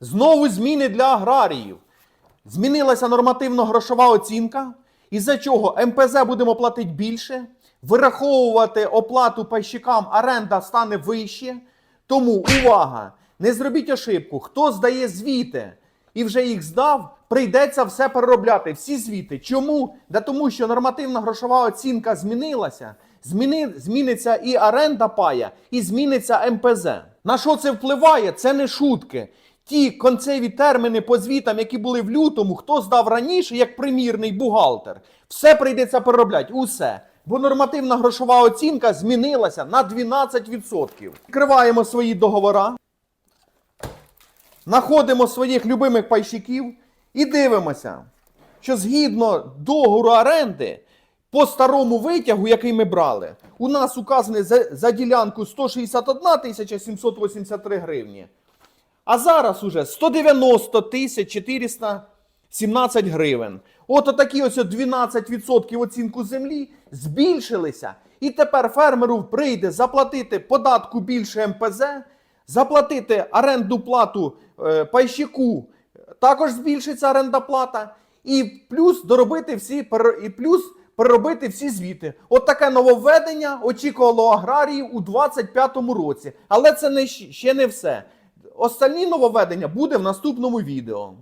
Знову зміни для аграріїв. Змінилася нормативно-грошова оцінка, із-за чого МПЗ будемо платити більше, вираховувати оплату пайщикам оренда стане вище. Тому увага! Не зробіть ошибку, хто здає звіти і вже їх здав, прийдеться все переробляти. Всі звіти. Чому? Да тому що нормативна грошова оцінка змінилася. Зміни, зміниться і оренда пая, і зміниться МПЗ. На що це впливає? Це не шутки. Ті концеві терміни по звітам, які були в лютому, хто здав раніше, як примірний бухгалтер, все прийдеться переробляти. Усе. Бо нормативна грошова оцінка змінилася на 12%. Відкриваємо свої договори, знаходимо своїх любимих пайщиків і дивимося, що згідно договору оренди, по старому витягу, який ми брали, у нас указаний за, за ділянку 161 783 гривні. А зараз уже 190 тисяч 417 гривень. От такі ось 12% оцінку землі збільшилися. І тепер фермеру прийде заплатити податку більше МПЗ, заплатити оренду плату е, пайщику, також збільшиться оренда плата, і плюс доробити всі і плюс переробити всі звіти. От таке нововведення очікувало аграріїв у 2025 році. Але це не ще не все. Остальні нововведення буде в наступному відео.